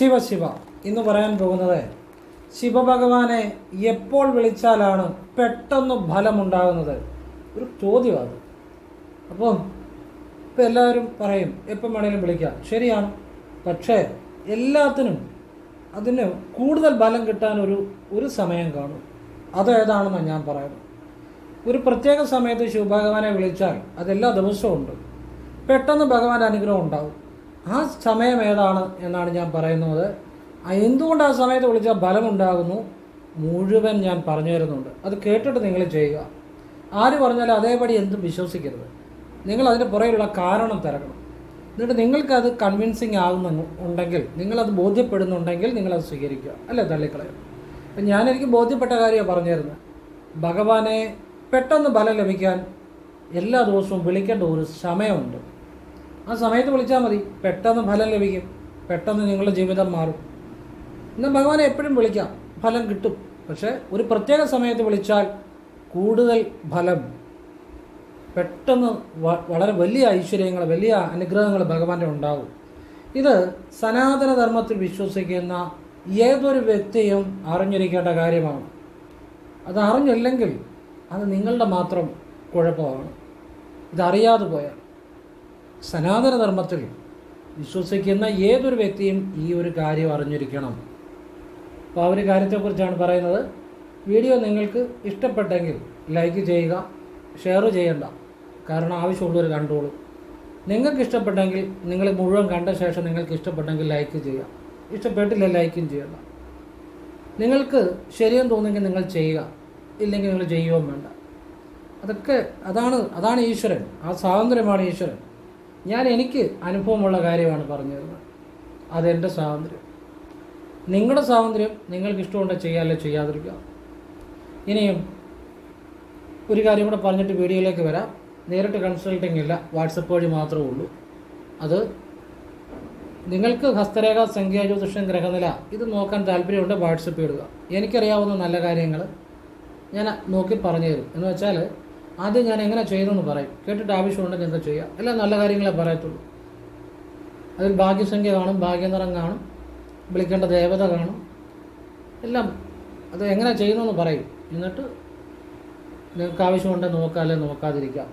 ശിവ ശിവ ഇന്ന് പറയാൻ പോകുന്നത് ശിവഭഗവാനെ എപ്പോൾ വിളിച്ചാലാണ് പെട്ടെന്ന് ഫലമുണ്ടാകുന്നത്? ഒരു ചോദ്യമാണ് അപ്പോൾ ഇപ്പം എല്ലാവരും പറയും എപ്പം വേണേലും വിളിക്കാം. ശരിയാണ്. പക്ഷേ എല്ലാത്തിനും അതിന് കൂടുതൽ ബലം കിട്ടാൻ ഒരു ഒരു സമയം കാണും. അതേതാണെന്നാണ് ഞാൻ പറയുന്നത്. ഒരു പ്രത്യേക സമയത്ത് ശിവഭഗവാനെ വിളിച്ചാൽ അതെല്ലാ ദിവസവും ഉണ്ട്. പെട്ടെന്ന് ഭഗവാന്റെ അനുഗ്രഹം ഉണ്ടാവും. ആ സമയം ഏതാണ് എന്നാണ് ഞാൻ പറയുന്നത്. എന്തുകൊണ്ട് ആ സമയത്ത് വിളിച്ചാൽ ഫലമുണ്ടാകുന്നു മുഴുവൻ ഞാൻ പറഞ്ഞു തരുന്നുണ്ട്. അത് കേട്ടിട്ട് നിങ്ങൾ ചെയ്യുക. ആര് പറഞ്ഞാലും അതേപടി എന്തും വിശ്വസിക്കരുത്. നിങ്ങൾ അതിന്റെ പുറകിലുള്ള കാരണം തിരക്കണം. എന്നിട്ട് നിങ്ങൾക്കത് കൺവിൻസിങ് ആകുന്ന ഉണ്ടെങ്കിൽ നിങ്ങളത് ബോധ്യപ്പെടുന്നുണ്ടെങ്കിൽ നിങ്ങളത് സ്വീകരിക്കുക. അല്ലേ തള്ളിക്കളയും. അപ്പം ഞാനെനിക്ക് ബോധ്യപ്പെട്ട കാര്യമാണ് പറഞ്ഞു തരുന്നത്. ഭഗവാനെ പെട്ടെന്ന് ബലം ലഭിക്കാൻ എല്ലാ ദിവസവും വിളിക്കേണ്ട ഒരു സമയമുണ്ട്. ആ സമയത്ത് വിളിച്ചാൽ മതി. പെട്ടെന്ന് ഫലം ലഭിക്കും. പെട്ടെന്ന് നിങ്ങളുടെ ജീവിതം മാറും. എന്നാൽ ഭഗവാനെ എപ്പോഴും വിളിക്കാം. ഫലം കിട്ടും. പക്ഷേ ഒരു പ്രത്യേക സമയത്ത് വിളിച്ചാൽ കൂടുതൽ ഫലം. പെട്ടെന്ന് വളരെ വലിയ ഐശ്വര്യങ്ങൾ വലിയ അനുഗ്രഹങ്ങൾ ഭഗവാന്റെ ഉണ്ടാകും ഇത് സനാതനധർമ്മത്തിൽ വിശ്വസിക്കുന്ന ഏതൊരു വ്യക്തിയും അറിഞ്ഞിരിക്കേണ്ട കാര്യമാണ്. അത് അറിഞ്ഞില്ലെങ്കിൽ അത് നിങ്ങളുടെ മാത്രം കുഴപ്പമാണ്. ഇതറിയാതെ പോയാൽ. സനാതന ധർമ്മത്തിൽ വിശ്വസിക്കുന്ന ഏതൊരു വ്യക്തിയും ഈ ഒരു കാര്യം അറിഞ്ഞിരിക്കണം. അപ്പോൾ ആ ഒരു കാര്യത്തെക്കുറിച്ചാണ് പറയുന്നത്. വീഡിയോ നിങ്ങൾക്ക് ഇഷ്ടപ്പെട്ടെങ്കിൽ ലൈക്ക് ചെയ്യുക ഷെയർ ചെയ്യണ്ട. കാരണം ആവശ്യമുള്ളവർ കണ്ടോളൂ. നിങ്ങൾക്ക് ഇഷ്ടപ്പെട്ടെങ്കിൽ നിങ്ങൾ മുഴുവൻ കണ്ട ശേഷം നിങ്ങൾക്ക് ഇഷ്ടപ്പെട്ടെങ്കിൽ ലൈക്ക് ചെയ്യുക. ഇഷ്ടപ്പെട്ടില്ല ലൈക്കും ചെയ്യണ്ട. നിങ്ങൾക്ക് ശരിയെന്ന് തോന്നുമെങ്കിൽ നിങ്ങൾ ചെയ്യുക. ഇല്ലെങ്കിൽ നിങ്ങൾ ചെയ്യുകയും വേണ്ട. അതൊക്കെ അതാണ് അതാണ് ഈശ്വരൻ. ആ സ്വാതന്ത്ര്യമാണ് ഈശ്വരൻ. ഞാൻ എനിക്ക് അനുഭവമുള്ള കാര്യമാണ് പറഞ്ഞു തരുന്നത് അതെന്റെ സ്വാതന്ത്ര്യം. നിങ്ങളുടെ സ്വാതന്ത്ര്യം നിങ്ങൾക്ക് ഇഷ്ടമുണ്ട് ചെയ്യാമല്ലോ ചെയ്യാതിരിക്കുക ഇനിയും ഒരു കാര്യം കൂടെ പറഞ്ഞിട്ട് വീഡിയോയിലേക്ക് വരാം. നേരിട്ട് കൺസൾട്ടിങ് ഇല്ല. വാട്സപ്പ് വഴി മാത്രമേ ഉള്ളൂ. അത് നിങ്ങൾക്ക് ഹസ്തരേഖ സംഖ്യ ജ്യോതിഷം ഗ്രഹനില ഇത് നോക്കാൻ താല്പര്യമുണ്ട് വാട്സപ്പ് ഇടുക. എനിക്കറിയാവുന്ന നല്ല കാര്യങ്ങൾ ഞാൻ നോക്കി പറഞ്ഞു തരും എന്ന് വെച്ചാൽ ആദ്യം ഞാൻ എങ്ങനെ ചെയ്തെന്ന് പറയും. കേട്ടിട്ട് ആവശ്യമുണ്ടെങ്കിൽ എന്താ ചെയ്യുക? എല്ലാം നല്ല കാര്യങ്ങളെ പറയത്തുള്ളൂ. അതിൽ ഭാഗ്യസംഖ്യ കാണും ഭാഗ്യനിറം കാണും വിളിക്കേണ്ട ദേവത കാണും. എല്ലാം അത് എങ്ങനെ ചെയ്യുന്നു പറയും. എന്നിട്ട് നിങ്ങൾക്ക് ആവശ്യമുണ്ടെങ്കിൽ നോക്കാം അല്ലെങ്കിൽ നോക്കാതിരിക്കാം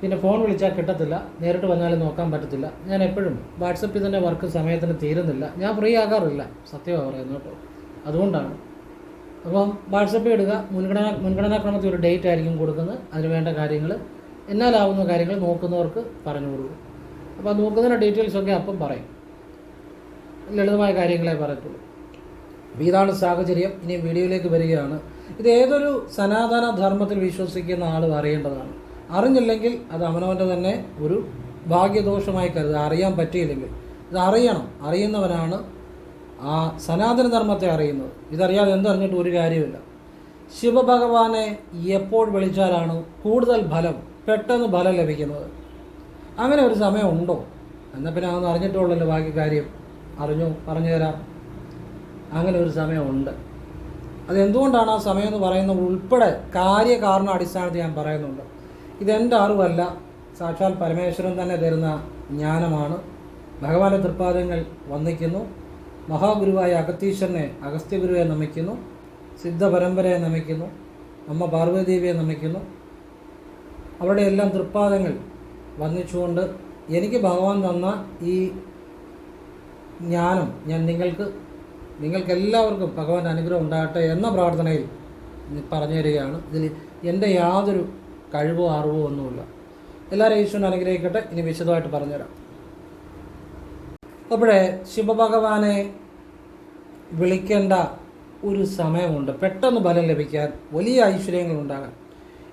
പിന്നെ ഫോൺ വിളിച്ചാൽ കിട്ടത്തില്ല. നേരിട്ട് വന്നാലും നോക്കാൻ പറ്റത്തില്ല. ഞാൻ എപ്പോഴും വാട്സപ്പിൽ തന്നെ വർക്ക് സമയത്തിന് തീരുന്നില്ല. ഞാൻ ഫ്രീ ആകാറില്ല. സത്യമാണ് പറയുന്നത് കേട്ടോ. അതുകൊണ്ടാണ്. അപ്പം വാട്സപ്പിൽ ഇടുക. മുൻഗണന മുൻഗണനാക്രമത്തിൽ ഒരു ഡേറ്റ് ആയിരിക്കും കൊടുക്കുന്നത്. അതിന് വേണ്ട കാര്യങ്ങൾ. എന്നാലാവുന്ന കാര്യങ്ങൾ നോക്കുന്നവർക്ക് പറഞ്ഞു കൊടുക്കും അപ്പോൾ നോക്കുന്നതിന്റെ ഡീറ്റെയിൽസൊക്കെ അപ്പം പറയും. ലളിതമായ കാര്യങ്ങളെ പറയത്തുള്ളൂ. അപ്പോൾ ഇതാണ് സാഹചര്യം. ഇനി വീഡിയോയിലേക്ക് വരികയാണ്. ഇത് ഏതൊരു സനാതന ധർമ്മത്തിൽ വിശ്വസിക്കുന്ന ആളും അറിയേണ്ടതാണ്. അറിഞ്ഞില്ലെങ്കിൽ അത് അവനവന്റെ തന്നെ ഒരു ഭാഗ്യദോഷമായി കരുതുക. അറിയാൻ പറ്റിയില്ലെങ്കിൽ. ഇത് അറിയണം. അറിയുന്നവനാണ് ആ സനാതനധർമ്മത്തെ അറിയുന്നത്. ഇതറിയാതെ എന്തറിഞ്ഞിട്ട് ഒരു കാര്യമില്ല ശിവഭഗവാനെ എപ്പോൾ വിളിച്ചാലാണ് കൂടുതൽ ഫലം പെട്ടെന്ന് ഫലം ലഭിക്കുന്നത്? അങ്ങനെ ഒരു സമയമുണ്ടോ? എന്നാൽ പിന്നെ അതൊന്നും അറിഞ്ഞിട്ടുള്ളല്ലോ ബാക്കി കാര്യം. അറിഞ്ഞു? പറഞ്ഞു തരാം. അങ്ങനെ ഒരു സമയമുണ്ട്. അതെന്തുകൊണ്ടാണ് ആ സമയം എന്ന് പറയുന്നത് ഉൾപ്പെടെ കാര്യകാരണ അടിസ്ഥാനത്തിൽ ഞാൻ പറയുന്നുണ്ട്. ഇതെന്റെ അറിവല്ല. സാക്ഷാൽ പരമേശ്വരൻ തന്നെ തരുന്ന ജ്ഞാനമാണ്. ഭഗവാന്റെ തൃപ്പാദങ്ങൾ വന്ദിക്കുന്നു മഹാഗുരുവായ അഗത്തീശ്വരനെ അഗസ്ത്യഗുരുവെ നമിക്കുന്നു സിദ്ധ പരമ്പരയെ നമിക്കുന്നു അമ്മ പാർവതീദേവിയെ നമിക്കുന്നു. അവരുടെ എല്ലാം തൃപ്പാദങ്ങൾ വന്നിച്ചുകൊണ്ട് എനിക്ക് ഭഗവാൻ തന്ന ഈ ജ്ഞാനം ഞാൻ നിങ്ങൾക്ക് നിങ്ങൾക്ക് എല്ലാവർക്കും ഭഗവാന്റെ അനുഗ്രഹം ഉണ്ടാകട്ടെ എന്ന പ്രാർത്ഥനയിൽ പറഞ്ഞു തരികയാണ്. ഇതിൽ എന്റെ യാതൊരു കഴിവോ അറിവോ ഒന്നുമില്ല. എല്ലാവരും ഈശ്വരൻ അനുഗ്രഹിക്കട്ടെ. ഇനി വിശദമായിട്ട് പറഞ്ഞുതരാം. അപ്പോഴേ ശിവഭഗവാനെ വിളിക്കേണ്ട ഒരു സമയമുണ്ട്. പെട്ടെന്ന് ഫലം ലഭിക്കാൻ വലിയ ഐശ്വര്യങ്ങൾ ഉണ്ടാകാൻ.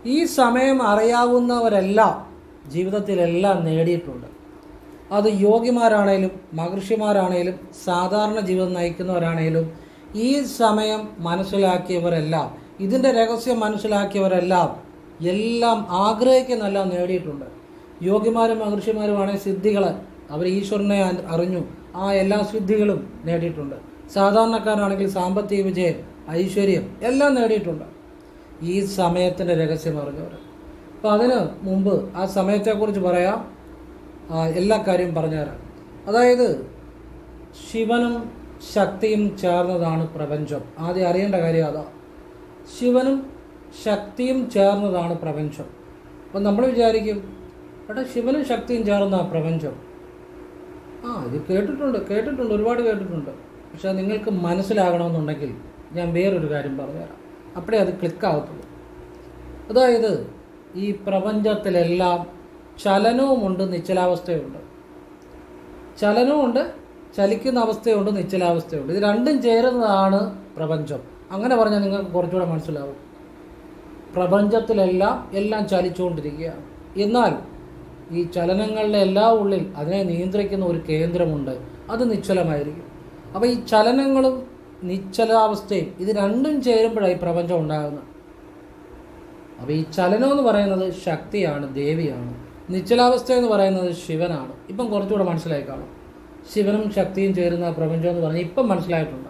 ഈ സമയം അറിയാവുന്നവരെല്ലാം ജീവിതത്തിലെല്ലാം നേടിയിട്ടുണ്ട്. അത് യോഗിമാരാണേലും മഹർഷിമാരാണേലും സാധാരണ ജീവിതം നയിക്കുന്നവരാണേലും ഈ സമയം മനസ്സിലാക്കിയവരെല്ലാം ഇതിന്റെ രഹസ്യം മനസ്സിലാക്കിയവരെല്ലാം എല്ലാം ആഗ്രഹിക്കുന്നെല്ലാം നേടിയിട്ടുണ്ട്. യോഗിമാരും മഹർഷിമാരുമാണെങ്കിൽ സിദ്ധികൾ അവർ ഈശ്വരനെ അറിഞ്ഞു. ആ എല്ലാ സിദ്ധികളും നേടിയിട്ടുണ്ട്. സാധാരണക്കാരാണെങ്കിൽ സാമ്പത്തിക വിജയം ഐശ്വര്യം എല്ലാം നേടിയിട്ടുണ്ട്. ഈ സമയത്തിന്റെ രഹസ്യം അറിഞ്ഞവർ അപ്പോൾ അതിന് മുമ്പ് ആ സമയത്തെക്കുറിച്ച് പറയാം. എല്ലാ കാര്യവും പറഞ്ഞുതരാം. അതായത് ശിവനും ശക്തിയും ചേർന്നതാണ് പ്രപഞ്ചം. ആദ്യം അറിയേണ്ട കാര്യം അതാ. ശിവനും ശക്തിയും ചേർന്നതാണ് പ്രപഞ്ചം. അപ്പം നമ്മൾ വിചാരിക്കും എടാ ശിവനും ശക്തിയും ചേർന്ന പ്രപഞ്ചം. ആ ഇത് കേട്ടിട്ടുണ്ട് കേട്ടിട്ടുണ്ട് ഒരുപാട് കേട്ടിട്ടുണ്ട്. പക്ഷെ നിങ്ങൾക്ക് മനസ്സിലാകണമെന്നുണ്ടെങ്കിൽ ഞാൻ വേറൊരു കാര്യം പറഞ്ഞുതരാം. അപ്പോഴേ അത് ക്ലിക്കാകത്തുള്ളൂ അതായത് ഈ പ്രപഞ്ചത്തിലെല്ലാം ചലനവുമുണ്ട് നിശ്ചലാവസ്ഥയുണ്ട്. ചലനവുമുണ്ട് ചലിക്കുന്ന അവസ്ഥയുണ്ട് നിശ്ചലാവസ്ഥയുണ്ട്. ഇത് രണ്ടും ചേരുന്നതാണ് പ്രപഞ്ചം. അങ്ങനെ പറഞ്ഞാൽ നിങ്ങൾക്ക് കുറച്ചുകൂടെ മനസ്സിലാവും. പ്രപഞ്ചത്തിലെല്ലാം എല്ലാം ചലിച്ചുകൊണ്ടിരിക്കുകയാണ്. എന്നാൽ ഈ ചലനങ്ങളുടെ എല്ലാ ഉള്ളിൽ അതിനെ നിയന്ത്രിക്കുന്ന ഒരു കേന്ദ്രമുണ്ട്. അത് നിശ്ചലമായിരിക്കും. അപ്പോൾ ഈ ചലനങ്ങളും നിശ്ചലാവസ്ഥയും ഇത് രണ്ടും ചേരുമ്പോഴാണ് ഈ പ്രപഞ്ചം ഉണ്ടാകുന്നത്. അപ്പോൾ ഈ ചലനം എന്ന് പറയുന്നത് ശക്തിയാണ് ദേവിയാണ്. നിശ്ചലാവസ്ഥ എന്ന് പറയുന്നത് ശിവനാണ്. ഇപ്പം കുറച്ചുകൂടെ മനസ്സിലായി കാണും. ശിവനും ശക്തിയും ചേരുന്ന പ്രപഞ്ചം എന്ന് പറഞ്ഞാൽ ഇപ്പം മനസ്സിലായിട്ടുണ്ട്.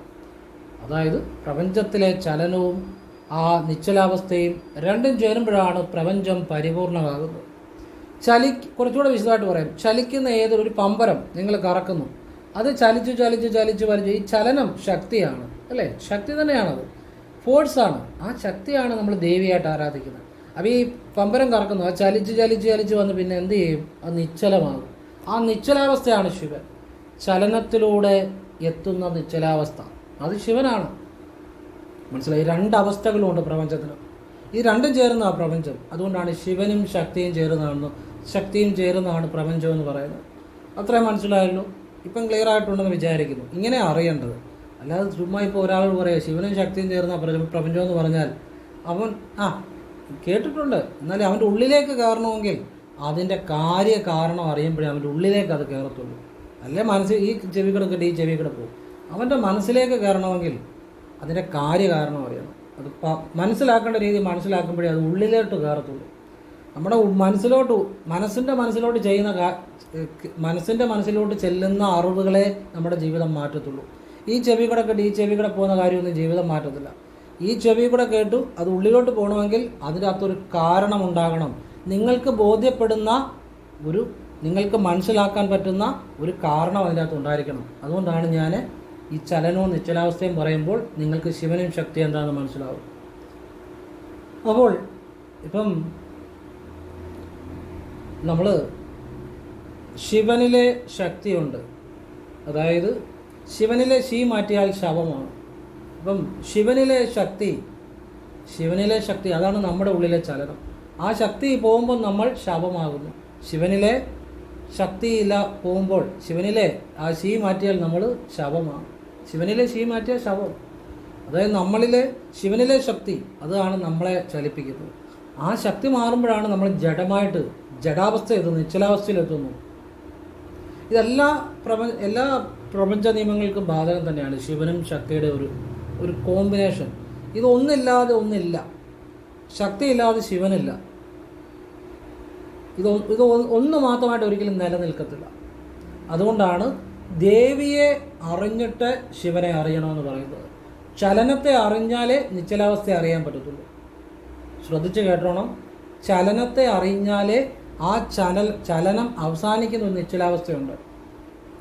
അതായത് പ്രപഞ്ചത്തിലെ ചലനവും ആ നിശ്ചലാവസ്ഥയും രണ്ടും ചേരുമ്പോഴാണ് പ്രപഞ്ചം പരിപൂർണമാകുന്നത്. ചലി കുറച്ചുകൂടെ വിശദമായിട്ട് പറയാം. ചലിക്കുന്ന ഏതൊരു പമ്പരം നിങ്ങൾ കറക്കുന്നു. അത് ചലിച്ചു ചലിച്ചു ചലിച്ചു വലിച്ചു ഈ ചലനം ശക്തിയാണ്. അല്ലേ? ശക്തി തന്നെയാണത്. ഫോഴ്സാണ് ആ ശക്തിയാണ് നമ്മൾ ദേവിയായിട്ട് ആരാധിക്കുന്നത്. അപ്പോൾ ഈ പമ്പരം കറക്കുന്നു. ആ ചലിച്ച് ചലിച്ച് ചലിച്ച് വന്ന് പിന്നെ എന്ത് ചെയ്യും? അത് നിശ്ചലമാകും. ആ നിശ്ചലാവസ്ഥയാണ് ശിവൻ. ചലനത്തിലൂടെ എത്തുന്ന നിശ്ചലാവസ്ഥ. അത് ശിവനാണ്. മനസ്സിലായി? രണ്ട് അവസ്ഥകളുമുണ്ട് പ്രപഞ്ചത്തിന് ഈ രണ്ടും ചേരുന്ന ആ പ്രപഞ്ചം. അതുകൊണ്ടാണ് ശിവനും ശക്തിയും ചേരുന്നതാണെന്ന് ശക്തിയും ചേരുന്നതാണ് പ്രപഞ്ചം എന്ന് പറയുന്നത്. അത്രയും മനസ്സിലായല്ലോ. ഇപ്പം ക്ലിയർ ആയിട്ടുണ്ടെന്ന് വിചാരിക്കുന്നു. ഇങ്ങനെ അറിയേണ്ടത്. അല്ലാതെ ചുമ്മാ ഇപ്പോൾ ഒരാൾ പറയുക ശിവനും ശക്തിയും ചേർന്ന പ്രപ- പ്രപഞ്ചം എന്ന് പറഞ്ഞാൽ അവൻ ആ കേട്ടിട്ടുണ്ട്. എന്നാലും അവന്റെ ഉള്ളിലേക്ക് കയറണമെങ്കിൽ അതിന്റെ കാര്യ കാരണം അറിയുമ്പോഴേ അവന്റെ ഉള്ളിലേക്ക് അത് കയറത്തുള്ളൂ. അല്ലേ മനസ്സിൽ ഈ ചെവി കിടക്കട്ടെ കിട്ടി ഈ ചെവി കൂടെ അവന്റെ മനസ്സിലേക്ക് കയറണമെങ്കിൽ അതിന്റെ കാര്യ കാരണം അറിയണം. അത് മനസ്സിലാക്കേണ്ട രീതി മനസ്സിലാക്കുമ്പോഴേ അത് ഉള്ളിലോട്ട് കയറത്തുള്ളൂ. നമ്മുടെ മനസ്സിലോട്ട് മനസ്സിന്റെ മനസ്സിലോട്ട് ചെയ്യുന്ന മനസ്സിന്റെ മനസ്സിലോട്ട് ചെല്ലുന്ന അറിവുകളെ നമ്മുടെ ജീവിതം മാറ്റത്തുള്ളൂ. ഈ ചെവി കൂടെ കേട്ട് ഈ ചെവി കൂടെ പോകുന്ന കാര്യമൊന്നും ജീവിതം മാറ്റത്തില്ല. ഈ ചെവി കൂടെ കേട്ടു അത് ഉള്ളിലോട്ട് പോകണമെങ്കിൽ അതിന്റെ അകത്തൊരു കാരണം ഉണ്ടാകണം നിങ്ങൾക്ക് ബോധ്യപ്പെടുന്ന ഒരു നിങ്ങൾക്ക് മനസ്സിലാക്കാൻ പറ്റുന്ന ഒരു കാരണം അതിന്റെ അകത്ത് ഉണ്ടായിരിക്കണം. അതുകൊണ്ടാണ് ഞാൻ ഈ ചലനവും നിശ്ചലാവസ്ഥയും പറയുമ്പോൾ നിങ്ങൾക്ക് ശിവനും ശക്തി എന്താണെന്ന് മനസ്സിലാവും. അപ്പോൾ ഇപ്പം നമ്മൾ ശിവനിലെ ശക്തിയുണ്ട്. അതായത് ശിവനിലെ ശീ മാറ്റിയാൽ ശവമാണ്. അപ്പം ശിവനിലെ ശക്തി ശിവനിലെ ശക്തി അതാണ് നമ്മുടെ ഉള്ളിലെ ചലനം. ആ ശക്തി പോകുമ്പോൾ നമ്മൾ ശവമാകുന്നു. ശിവനിലെ ശക്തിയില്ല പോകുമ്പോൾ ശിവനിലെ ആ ശീ മാറ്റിയാൽ നമ്മൾ ശവമാണ്. ശിവനിലെ ശീ മാറ്റിയാൽ ശവം. അതായത് നമ്മളിലെ ശിവനിലെ ശക്തി അതാണ് നമ്മളെ ചലിപ്പിക്കുന്നത്. ആ ശക്തി മാറുമ്പോഴാണ് നമ്മൾ ജഡമായിട്ട് ജഡാവസ്ഥ എത്തുന്നു നിശ്ചലാവസ്ഥയിലെത്തുന്നു ഇതെല്ലാ പ്രപഞ്ച എല്ലാ പ്രപഞ്ച നിയമങ്ങൾക്കും ബാധകം തന്നെയാണ് ശിവനും ശക്തിയുടെ ഒരു ഒരു കോമ്പിനേഷൻ ഇത് ഒന്നില്ലാതെ ഒന്നില്ല. ശക്തിയില്ലാതെ ശിവനില്ല. ഇത് ഇത് ഒന്ന് മാത്രമായിട്ട് ഒരിക്കലും നിലനിൽക്കത്തില്ല. അതുകൊണ്ടാണ് ദേവിയെ അറിഞ്ഞിട്ട് ശിവനെ അറിയണമെന്ന് പറയുന്നത്. ചലനത്തെ അറിഞ്ഞാലേ നിശ്ചലാവസ്ഥയെ അറിയാൻ പറ്റത്തുള്ളൂ. ശ്രദ്ധിച്ച് കേട്ടോണം. ചലനത്തെ അറിഞ്ഞാലേ ആ ചലൽ ചലനം അവസാനിക്കുന്ന ഒരു നിശ്ചലാവസ്ഥയുണ്ട്.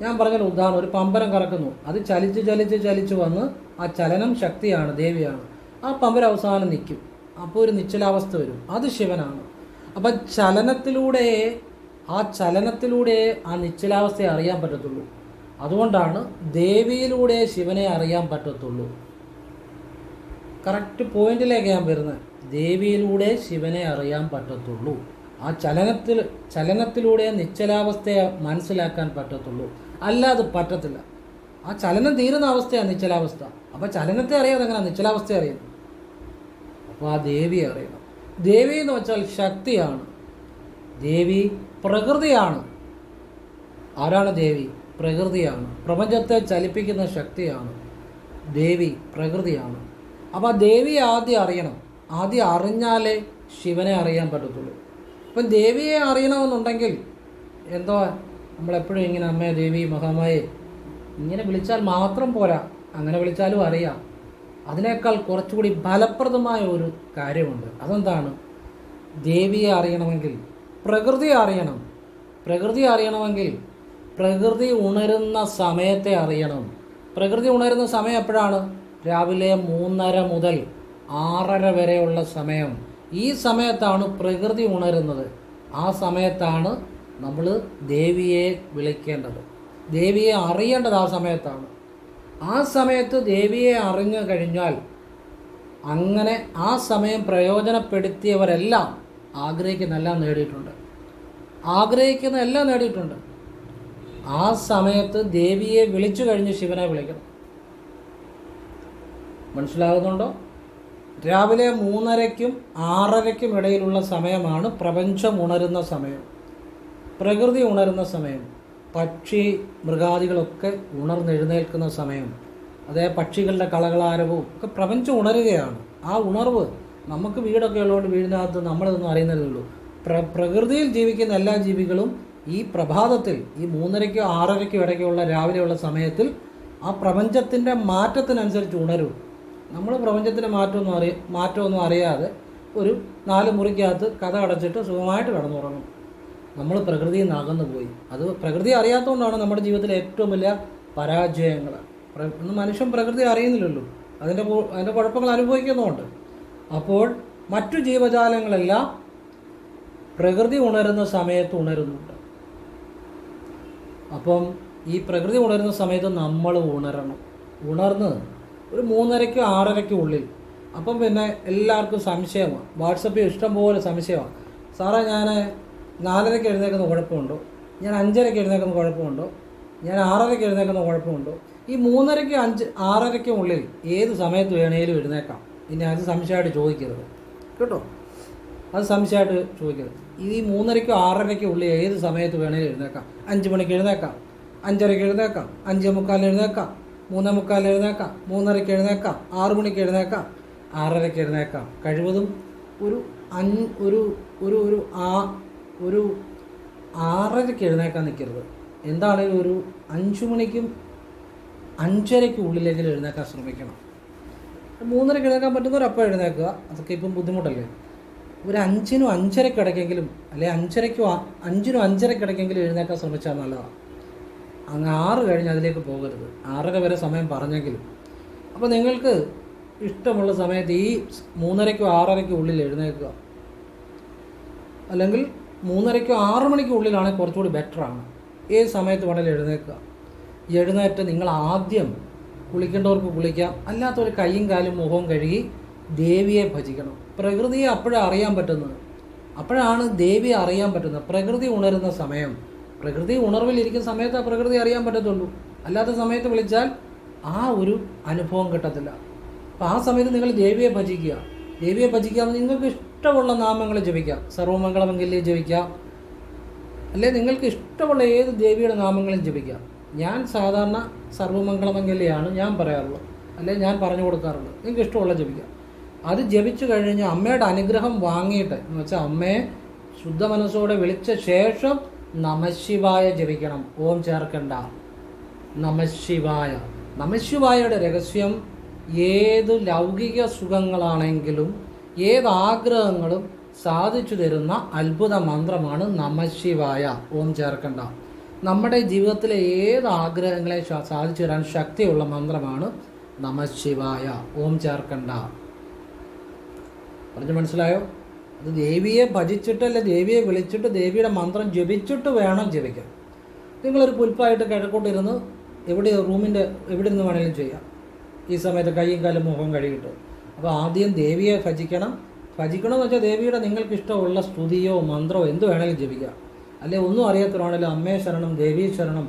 ഞാൻ പറഞ്ഞൊരു ഉദാഹരണം ഒരു പമ്പരം കറക്കുന്നു. അത് ചലിച്ച് ചലിച്ച് ചലിച്ച് വന്ന് ആ ചലനം ശക്തിയാണ് ദേവിയാണ്. ആ പമ്പരം അവസാനം നിൽക്കും. അപ്പോൾ ഒരു നിശ്ചലാവസ്ഥ വരും. അത് ശിവനാണ്. അപ്പം ചലനത്തിലൂടെ ആ ചലനത്തിലൂടെ ആ നിശ്ചലാവസ്ഥയെ അറിയാൻ പറ്റത്തുള്ളൂ. അതുകൊണ്ടാണ് ദേവിയിലൂടെ ശിവനെ അറിയാൻ പറ്റത്തുള്ളൂ. കറക്റ്റ് പോയിന്റിലേക്ക് ഞാൻ വരുന്നത്. ദേവിയിലൂടെ ശിവനെ അറിയാൻ പറ്റത്തുള്ളൂ. ആ ചലനത്തിൽ ചലനത്തിലൂടെ നിശ്ചലാവസ്ഥയെ മനസ്സിലാക്കാൻ പറ്റത്തുള്ളൂ. അല്ലാതെ പറ്റത്തില്ല. ആ ചലനം തീരുന്ന അവസ്ഥയാണ് നിശ്ചലാവസ്ഥ. അപ്പോൾ ചലനത്തെ അറിയാതെ എങ്ങനെ നിശ്ചലാവസ്ഥയെ അറിയുന്നത്? അപ്പോൾ ആ ദേവിയെ അറിയണം. ദേവി എന്ന് വെച്ചാൽ ശക്തിയാണ്. ദേവി പ്രകൃതിയാണ്. ആരാണ് ദേവി? പ്രകൃതിയാണ്. പ്രപഞ്ചത്തെ ചലിപ്പിക്കുന്ന ശക്തിയാണ്. ദേവി പ്രകൃതിയാണ്. അപ്പോൾ ദേവിയെ ആദ്യം അറിയണം. ആദ്യം അറിഞ്ഞാലേ ശിവനെ അറിയാൻ പറ്റത്തുള്ളൂ. ഇപ്പം ദേവിയെ അറിയണമെന്നുണ്ടെങ്കിൽ എന്തോ നമ്മളെപ്പോഴും ഇങ്ങനെ അമ്മേ ദേവി മഹാമായെ ഇങ്ങനെ വിളിച്ചാൽ മാത്രം പോരാ. അങ്ങനെ വിളിച്ചാലും അറിയാം. അതിനേക്കാൾ കുറച്ചുകൂടി ഫലപ്രദമായ ഒരു കാര്യമുണ്ട്. അതെന്താണ്? ദേവിയെ അറിയണമെങ്കിൽ പ്രകൃതി അറിയണം. പ്രകൃതി അറിയണമെങ്കിൽ പ്രകൃതി ഉണരുന്ന സമയത്തെ അറിയണം. പ്രകൃതി ഉണരുന്ന സമയം എപ്പോഴാണ്? രാവിലെ മൂന്നര മുതൽ ആറര വരെയുള്ള സമയം. ഈ സമയത്താണ് പ്രകൃതി ഉണരുന്നത്. ആ സമയത്താണ് നമ്മൾ ദേവിയെ വിളിക്കേണ്ടത്. ദേവിയെ അറിയേണ്ടത് ആ സമയത്താണ്. ആ സമയത്ത് ദേവിയെ അറിഞ്ഞു കഴിഞ്ഞാൽ അങ്ങനെ ആ സമയം പ്രയോജനപ്പെടുത്തിയവരെല്ലാം ആഗ്രഹിക്കുന്ന എല്ലാം നേടിയിട്ടുണ്ട്. ആഗ്രഹിക്കുന്ന എല്ലാം നേടിയിട്ടുണ്ട്. ആ സമയത്ത് ദേവിയെ വിളിച്ചു കഴിഞ്ഞ് ശിവനെ വിളിക്കണം. മനസ്സിലാകുന്നുണ്ടോ? രാവിലെ മൂന്നരയ്ക്കും ആറരയ്ക്കും ഇടയിലുള്ള സമയമാണ് പ്രപഞ്ചം ഉണരുന്ന സമയം. പ്രകൃതി ഉണരുന്ന സമയം. പക്ഷി മൃഗാദികളൊക്കെ ഉണർന്നെഴുന്നേൽക്കുന്ന സമയം. അതേ പക്ഷികളുടെ കളകളാരവും ഒക്കെ പ്രപഞ്ചം ഉണരുകയാണ്. ആ ഉണർവ് നമുക്ക് വീടൊക്കെ ഉള്ളതുകൊണ്ട് വീടിനകത്ത് നമ്മളിതൊന്നും അറിയുന്നതേ ഉള്ളൂ പ്ര പ്രകൃതിയിൽ ജീവിക്കുന്ന എല്ലാ ജീവികളും ഈ പ്രഭാതത്തിൽ ഈ മൂന്നരയ്ക്കോ ആറരയ്ക്കോ ഇടയ്ക്കുള്ള രാവിലെയുള്ള സമയത്തിൽ ആ പ്രപഞ്ചത്തിന്റെ മാറ്റത്തിനനുസരിച്ച് ഉണരും. നമ്മൾ പ്രപഞ്ചത്തിന്റെ മാറ്റമൊന്നും അറിയ മാറ്റമൊന്നും അറിയാതെ ഒരു നാല് മുറിക്കകത്ത് കഥ അടച്ചിട്ട് സുഖമായിട്ട് കിടന്നുറങ്ങും. നമ്മൾ പ്രകൃതിയിൽ നിന്ന് അകന്നു പോയി. അത് പ്രകൃതി അറിയാത്തതുകൊണ്ടാണ് നമ്മുടെ ജീവിതത്തിലെ ഏറ്റവും വലിയ പരാജയങ്ങൾ മനുഷ്യൻ പ്രകൃതി അറിയുന്നില്ലല്ലോ. അതിന്റെ അതിന്റെ കുഴപ്പങ്ങൾ അനുഭവിക്കുന്നുമുണ്ട്. അപ്പോൾ മറ്റു ജീവജാലങ്ങളെല്ലാം പ്രകൃതി ഉണരുന്ന സമയത്ത് ഉണരുന്നുണ്ട്. അപ്പം ഈ പ്രകൃതി ഉണരുന്ന സമയത്ത് നമ്മൾ ഉണരണം. ഉണർന്ന് ഒരു മൂന്നരയ്ക്കും ആറരയ്ക്കും ഉള്ളിൽ. അപ്പം പിന്നെ എല്ലാവർക്കും സംശയമാണ്. വാട്സപ്പിൽ ഇഷ്ടംപോലെ സംശയമാണ്. സാറേ ഞാൻ നാലരയ്ക്ക് എഴുന്നേൽക്കുന്ന കുഴപ്പമുണ്ടോ? ഞാൻ അഞ്ചരയ്ക്ക് എഴുന്നേൽക്കുന്ന കുഴപ്പമുണ്ടോ? ഞാൻ ആറരയ്ക്ക് എഴുന്നേൽക്കുന്ന കുഴപ്പമുണ്ടോ? ഈ മൂന്നരയ്ക്കും അഞ്ച് ആറരയ്ക്കും ഉള്ളിൽ ഏത് സമയത്ത് വേണേലും എഴുന്നേക്കാം ഇനി അത് സംശയമായിട്ട് ചോദിക്കരുത്. കേട്ടോ? അത് സംശയമായിട്ട് ചോദിക്കരുത്. ഈ മൂന്നരയ്ക്കും ആറരയ്ക്കും ഉള്ളിൽ ഏത് സമയത്ത് വേണേലും എഴുന്നേക്കാം അഞ്ച് മണിക്ക് എഴുന്നേക്കാം അഞ്ചരയ്ക്ക് എഴുന്നേക്കാം അഞ്ചേ മുക്കാലിന് എഴുന്നേക്കാം മൂന്നേ മുക്കാൽ എഴുന്നേക്കാം. മൂന്നരയ്ക്ക് എഴുന്നേക്കാം. ആറു മണിക്ക് എഴുന്നേക്കാം. ആറരയ്ക്ക് എഴുന്നേക്കാം. കഴിവതും ഒരു അഞ്ച് ഒരു ഒരു ഒരു ആ ഒരു ആറരയ്ക്ക് എഴുന്നേക്കാൻ നിൽക്കരുത്. എന്താണെങ്കിലും ഒരു അഞ്ചു മണിക്കും അഞ്ചരയ്ക്ക് ഉള്ളിലെങ്കിലും എഴുന്നേക്കാൻ ശ്രമിക്കണം. മൂന്നരയ്ക്ക് എഴുന്നേക്കാൻ പറ്റുന്നവർ അപ്പം എഴുന്നേക്കുക. അതൊക്കെ ഇപ്പം ബുദ്ധിമുട്ടല്ലേ? ഒരു അഞ്ചിനും അഞ്ചരയ്ക്ക് ഇടയ്ക്കെങ്കിലും അല്ലെ അഞ്ചരയ്ക്കും അഞ്ചിനും അഞ്ചരയ്ക്ക് ഇടയ്ക്കെങ്കിലും എഴുന്നേക്കാൻ ശ്രമിച്ചാൽ നല്ലതാണ് അങ്ങ് ആറ് കഴിഞ്ഞ് അതിലേക്ക് പോകരുത്. ആറര വരെ സമയം പറഞ്ഞെങ്കിലും. അപ്പോൾ നിങ്ങൾക്ക് ഇഷ്ടമുള്ള സമയത്ത് ഈ മൂന്നരയ്ക്കോ ആറരയ്ക്കോ ഉള്ളിൽ എഴുന്നേൽക്കുക. അല്ലെങ്കിൽ മൂന്നരയ്ക്കോ ആറു മണിക്കോ ഉള്ളിലാണെങ്കിൽ കുറച്ചുകൂടി ബെറ്ററാണ് ഏത് സമയത്ത് വേണമെങ്കിലും എഴുന്നേൽക്കുക. എഴുന്നേറ്റ് നിങ്ങൾ ആദ്യം കുളിക്കേണ്ടവർക്ക് കുളിക്കാം. അല്ലാത്തവർ കൈയും കാലും മുഖവും കഴുകി ദേവിയെ ഭജിക്കണം. പ്രകൃതിയെ അപ്പോഴാണ് അറിയാൻ പറ്റുന്നത്. അപ്പോഴാണ് ദേവിയെ അറിയാൻ പറ്റുന്നത്. പ്രകൃതി ഉണരുന്ന സമയം. പ്രകൃതി ഉണർവിലിരിക്കുന്ന സമയത്ത് ആ പ്രകൃതി അറിയാൻ പറ്റത്തുള്ളൂ. അല്ലാത്ത സമയത്ത് വിളിച്ചാൽ ആ ഒരു അനുഭവം കിട്ടത്തില്ല. അപ്പോൾ ആ സമയത്ത് നിങ്ങൾ ദേവിയെ ഭജിക്കുക. ദേവിയെ ഭജിക്കുക നിങ്ങൾക്ക് ഇഷ്ടമുള്ള നാമങ്ങൾ ജപിക്കാം. സർവമംഗളമംഗല്യെ ജപിക്കാം. അല്ലെ നിങ്ങൾക്ക് ഇഷ്ടമുള്ള ഏത് ദേവിയുടെ നാമങ്ങളും ജപിക്കാം. ഞാൻ സാധാരണ സർവമംഗളമംഗല്യാണ് ഞാൻ പറയാറുള്ളത് അല്ലെ ഞാൻ പറഞ്ഞു കൊടുക്കാറുള്ളത് നിങ്ങൾക്ക് ഇഷ്ടമുള്ള ജപിക്കാം. അത് ജപിച്ചു കഴിഞ്ഞ് അമ്മയുടെ അനുഗ്രഹം വാങ്ങിയിട്ട് എന്ന് വെച്ചാൽ അമ്മയെ ശുദ്ധ മനസ്സോടെ വിളിച്ച ശേഷം നമശിവായ ജപിക്കണം. ഓം ചേർക്കണ്ട. നമശിവായ. നമശിവായയുടെ രഹസ്യം ഏത് ലൗകിക സുഖങ്ങളാണെങ്കിലും ഏത് ആഗ്രഹങ്ങളും സാധിച്ചു തരുന്ന അത്ഭുത മന്ത്രമാണ് നമശിവായ. ഓം ചേർക്കണ്ട. നമ്മുടെ ജീവിതത്തിലെ ഏത് ആഗ്രഹങ്ങളെ സാധിച്ചു തരാൻ ശക്തിയുള്ള മന്ത്രമാണ് നമശിവായ. ഓം ചേർക്കണ്ട. പറഞ്ഞു മനസ്സിലായോ? അത് ദേവിയെ ഭജിച്ചിട്ട് ഭജിച്ചിട്ടല്ല ദേവിയെ വിളിച്ചിട്ട് ദേവിയുടെ മന്ത്രം ജപിച്ചിട്ട് വേണം ജപിക്കാൻ. നിങ്ങളൊരു പുൽപ്പായിട്ട് കിഴക്കോട്ടിരുന്ന് എവിടെ റൂമിന്റെ എവിടെ നിന്ന് വേണമെങ്കിലും ചെയ്യാം. ഈ സമയത്ത് കൈയും കാലും മുഖം കഴുകിയിട്ട്. അപ്പോൾ ആദ്യം ദേവിയെ ഭജിക്കണം. ഭജിക്കണമെന്ന് വെച്ചാൽ ദേവിയുടെ നിങ്ങൾക്ക് ഇഷ്ടമുള്ള സ്തുതിയോ മന്ത്രമോ എന്ത് വേണമെങ്കിലും ജപിക്കാം. അല്ലെ ഒന്നും അറിയാത്തവരാണെങ്കിലും അമ്മേ ശരണം ദേവീ ശരണം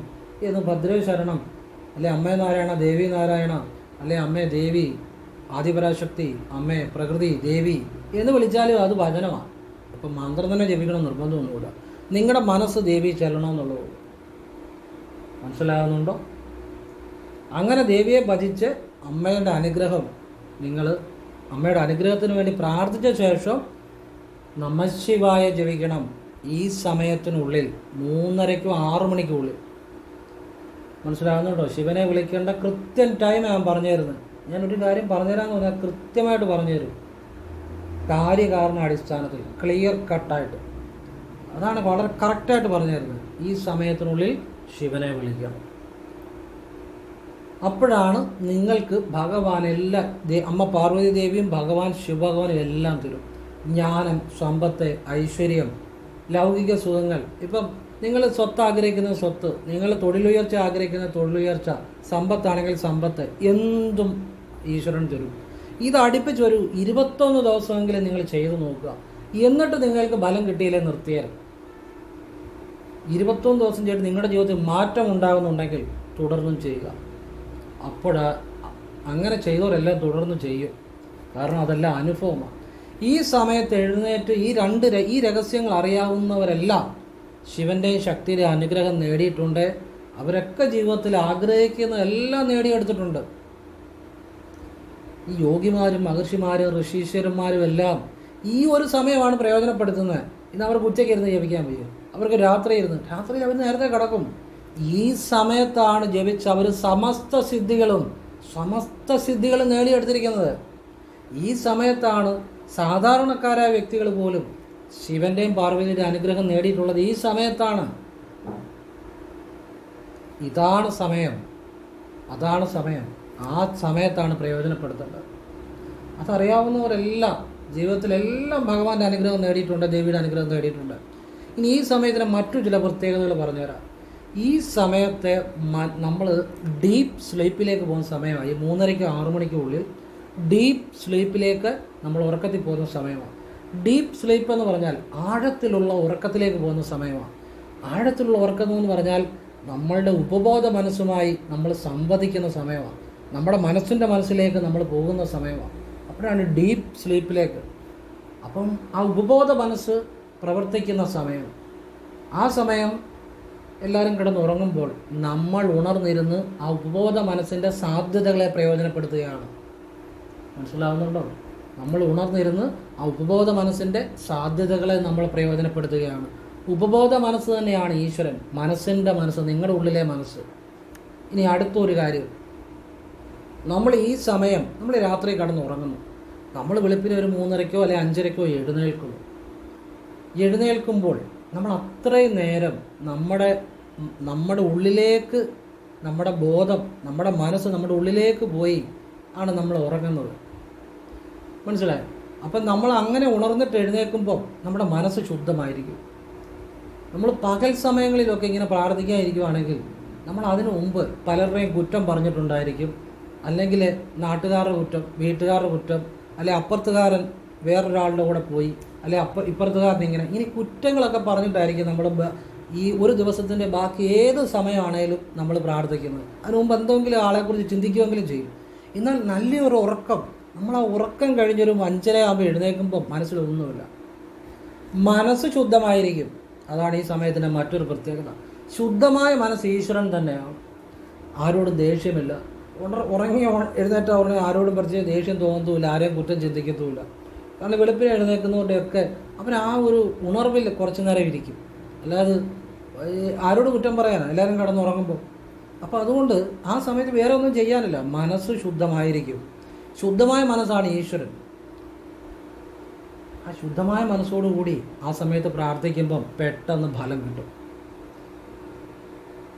എന്ന് ഭദ്രേ ശരണം അല്ലെ അമ്മേ നാരായണ ദേവി നാരായണ അല്ലെ അമ്മേ ദേവി ആദിപരാശക്തി അമ്മേ പ്രകൃതി ദേവി എന്ന് വിളിച്ചാലും അത് വചനമാണ്. അപ്പം മന്ത്രം തന്നെ ജപിക്കണം നിർബന്ധമൊന്നുമില്ല നിങ്ങളുടെ മനസ്സ് ദേവി ചെല്ലണമെന്നുള്ളൂ മനസ്സിലാകുന്നുണ്ടോ? അങ്ങനെ ദേവിയെ ഭജിച്ച് അമ്മയുടെ അനുഗ്രഹം നിങ്ങൾ അമ്മയുടെ അനുഗ്രഹത്തിന് വേണ്ടി പ്രാർത്ഥിച്ച ശേഷം നമശിവായ ജപിക്കണം ഈ സമയത്തിനുള്ളിൽ മൂന്നരയ്ക്കും ആറു മണിക്കുള്ളിൽ. മനസ്സിലാകുന്നുണ്ടോ? ശിവനെ വിളിക്കേണ്ട കൃത്യം ടൈം ഞാൻ പറഞ്ഞു തരുന്നത് ഞാൻ കാര്യം പറഞ്ഞുതരാമെന്ന് പറഞ്ഞാൽ കൃത്യമായിട്ട് പറഞ്ഞു തരും കാര്യകാരണ അടിസ്ഥാനത്തിൽ ക്ലിയർ കട്ടായിട്ട് അതാണ് വളരെ കറക്റ്റായിട്ട് പറഞ്ഞു തരുന്നത് ഈ സമയത്തിനുള്ളിൽ ശിവനെ വിളിക്കണം അപ്പോഴാണ് നിങ്ങൾക്ക് ഭഗവാൻ എല്ലാം അമ്മ പാർവതി ദേവിയും ഭഗവാൻ ശിവഭഗവാനും എല്ലാം തരും. ജ്ഞാനം സമ്പത്ത് ഐശ്വര്യം ലൗകിക സുഖങ്ങൾ. ഇപ്പം നിങ്ങൾ സ്വത്ത് ആഗ്രഹിക്കുന്ന സ്വത്ത് നിങ്ങൾ തൊഴിലുയർച്ച ആഗ്രഹിക്കുന്ന തൊഴിലുയർച്ച സമ്പത്താണെങ്കിൽ സമ്പത്ത് എന്തും ഈശ്വരൻ തരും. ഇത് അടുപ്പിച്ച് ഒരു ഇരുപത്തൊന്ന് ദിവസമെങ്കിലും നിങ്ങൾ ചെയ്തു നോക്കുക. എന്നിട്ട് നിങ്ങൾക്ക് ബലം കിട്ടിയില്ലേ നിർത്തിയാൽ ഇരുപത്തൊന്ന് ദിവസം ചെയ്തിട്ട് നിങ്ങളുടെ ജീവിതത്തിൽ മാറ്റം ഉണ്ടാകുന്നുണ്ടെങ്കിൽ തുടർന്നും ചെയ്യുക. അപ്പോൾ അങ്ങനെ ചെയ്തവരെല്ലാം തുടർന്ന് ചെയ്യും. കാരണം അതെല്ലാം അനുഭവമാണ്. ഈ സമയത്ത് എഴുന്നേറ്റ് ഈ രണ്ട് ഈ രഹസ്യങ്ങൾ അറിയാവുന്നവരെല്ലാം ശിവന്റെയും ശക്തിയുടെയും അനുഗ്രഹം നേടിയിട്ടുണ്ട്. അവരൊക്കെ ജീവിതത്തിൽ ആഗ്രഹിക്കുന്ന എല്ലാം നേടിയെടുത്തിട്ടുണ്ട്. ഈ യോഗിമാരും മഹർഷിമാരും ഋഷീശ്വരന്മാരും എല്ലാം ഈ ഒരു സമയമാണ് പ്രയോജനപ്പെടുത്തുന്നത്. ഇന്ന് അവർക്ക് ഉച്ചയ്ക്ക് ഇരുന്ന് ജപിക്കാൻ വയ്യ. അവർക്ക് രാത്രി ഇരുന്ന് രാത്രി അവർ നേരത്തെ കിടക്കും. ഈ സമയത്താണ് ജപിച്ച് അവർ സമസ്ത സിദ്ധികളും സമസ്ത സിദ്ധികളും നേടിയെടുത്തിരിക്കുന്നത്. ഈ സമയത്താണ് സാധാരണക്കാരായ വ്യക്തികൾ പോലും ശിവന്റെയും പാർവതിയുടെ അനുഗ്രഹം നേടിയിട്ടുള്ളത്. ഈ സമയത്താണ്. ഇതാണ് സമയം. അതാണ് സമയം. ആ സമയത്താണ് പ്രയോജനപ്പെടുത്തേണ്ടത്. അതറിയാവുന്നവരെല്ലാം ജീവിതത്തിലെല്ലാം ഭഗവാന്റെ അനുഗ്രഹം നേടിയിട്ടുണ്ട് ദേവിയുടെ അനുഗ്രഹം നേടിയിട്ടുണ്ട്. ഇനി ഈ സമയത്തിന് മറ്റു ചില പ്രത്യേകതകൾ പറഞ്ഞുതരാം. ഈ സമയത്തെ നമ്മൾ ഡീപ്പ് സ്ലീപ്പിലേക്ക് പോകുന്ന സമയമാണ്. മൂന്നരയ്ക്ക് ആറു മണിക്കുള്ളിൽ ഡീപ്പ് സ്ലീപ്പിലേക്ക് നമ്മൾ ഉറക്കത്തിൽ പോകുന്ന സമയമാണ്. ഡീപ്പ് സ്ലീപ്പ് എന്ന് പറഞ്ഞാൽ ആഴത്തിലുള്ള ഉറക്കത്തിലേക്ക് പോകുന്ന സമയമാണ്. ആഴത്തിലുള്ള ഉറക്കം എന്ന് പറഞ്ഞാൽ നമ്മളുടെ ഉപബോധ മനസ്സുമായി നമ്മൾ സംവദിക്കുന്ന സമയമാണ്. നമ്മുടെ മനസ്സിന്റെ മനസ്സിലേക്ക് നമ്മൾ പോകുന്ന സമയമാണ്. അപ്പോഴാണ് ഡീപ്പ് സ്ലീപ്പിലേക്ക് അപ്പം ആ ഉപബോധ മനസ്സ് പ്രവർത്തിക്കുന്ന സമയം. ആ സമയം എല്ലാവരും കിടന്നുറങ്ങുമ്പോൾ നമ്മൾ ഉണർന്നിരുന്ന് ആ ഉപബോധ മനസ്സിന്റെ സാധ്യതകളെ പ്രയോജനപ്പെടുത്തുകയാണ്. മനസ്സിലാവുന്നുണ്ടോ? നമ്മൾ ഉണർന്നിരുന്ന് ആ ഉപബോധ മനസ്സിന്റെ സാധ്യതകളെ നമ്മൾ പ്രയോജനപ്പെടുത്തുകയാണ്. ഉപബോധ മനസ്സ് തന്നെയാണ് ഈശ്വരൻ. മനസ്സിന്റെ മനസ്സ് നിങ്ങളുടെ ഉള്ളിലെ മനസ്സ്. ഇനി അടുത്തൊരു കാര്യം. നമ്മൾ ഈ സമയം നമ്മൾ രാത്രി കടന്നുറങ്ങുന്നു നമ്മൾ വെളുപ്പിന് ഒരു മൂന്നരക്കോ അല്ലെ അഞ്ചരക്കോ എഴുന്നേൽക്കുന്നു. എഴുന്നേൽക്കുമ്പോൾ നമ്മൾ അത്രയും നേരം നമ്മുടെ നമ്മുടെ ഉള്ളിലേക്ക് നമ്മുടെ ബോധം നമ്മുടെ മനസ്സ് നമ്മുടെ ഉള്ളിലേക്ക് പോയി ആണ് നമ്മൾ ഉറങ്ങുന്നത്. മനസ്സിലായോ? അപ്പം നമ്മൾ അങ്ങനെ ഉണർന്നിട്ട് എഴുന്നേൽക്കുമ്പോൾ നമ്മുടെ മനസ്സ് ശുദ്ധമായിരിക്കും. നമ്മൾ പകൽ സമയങ്ങളിലൊക്കെ ഇങ്ങനെ പ്രാർത്ഥിക്കാതിരിക്കുവാണെങ്കിൽ നമ്മൾ അതിനു മുമ്പ് പലരുടെയും കുറ്റം പറഞ്ഞിട്ടുണ്ടായിരിക്കും. അല്ലെങ്കിൽ നാട്ടുകാരുടെ കുറ്റം വീട്ടുകാരുടെ കുറ്റം അല്ലെ അപ്പുറത്തുകാരൻ വേറൊരാളുടെ കൂടെ പോയി അല്ലെ അപ്പ ഇപ്പുറത്തുകാരൻ ഇങ്ങനെ ഇങ്ങനെ കുറ്റങ്ങളൊക്കെ പറഞ്ഞിട്ടായിരിക്കും നമ്മൾ ഈ ഒരു ദിവസത്തിന്റെ ബാക്കി ഏത് സമയമാണേലും നമ്മൾ പ്രാർത്ഥിക്കുന്നത്. അതിനു മുമ്പ് എന്തെങ്കിലും ആളെക്കുറിച്ച് ചിന്തിക്കുമെങ്കിലും ചെയ്യും. എന്നാൽ നല്ലൊരു ഉറക്കം നമ്മൾ ആ ഉറക്കം കഴിഞ്ഞൊരു വഞ്ചനയാകുമ്പോൾ എഴുന്നേൽക്കുമ്പോൾ മനസ്സിലൊന്നുമില്ല മനസ്സ് ശുദ്ധമായിരിക്കും. അതാണ് ഈ സമയത്തിന്റെ മറ്റൊരു പ്രത്യേകത. ശുദ്ധമായ മനസ്സ് ഈശ്വരൻ തന്നെയാണ്. ആരോടും ദേഷ്യമില്ല. ഉറങ്ങി എഴുന്നേറ്റ ഉടനെ ആരോടും പറിച്ച് ദേഷ്യം തോന്നത്തുമില്ല ആരെയും കുറ്റം ചിന്തിക്കത്തുമില്ല. കാരണം വെളുപ്പിനെ എഴുന്നേൽക്കുന്നതുകൊണ്ടൊക്കെ അവൻ ആ ഒരു ഉണർവിൽ കുറച്ച് നേരം ഇരിക്കും. അല്ലാതെ ആരോട് കുറ്റം പറയാനാണ് എല്ലാവരും കിടന്നുറങ്ങുമ്പോൾ അപ്പോൾ അതുകൊണ്ട് ആ സമയത്ത് വേറെ ഒന്നും ചെയ്യാനില്ല. മനസ്സ് ശുദ്ധമായിരിക്കും. ശുദ്ധമായ മനസ്സാണ് ഈശ്വരൻ. ആ ശുദ്ധമായ മനസ്സോടുകൂടി ആ സമയത്ത് പ്രാർത്ഥിക്കുമ്പം പെട്ടെന്ന് ഫലം കിട്ടും.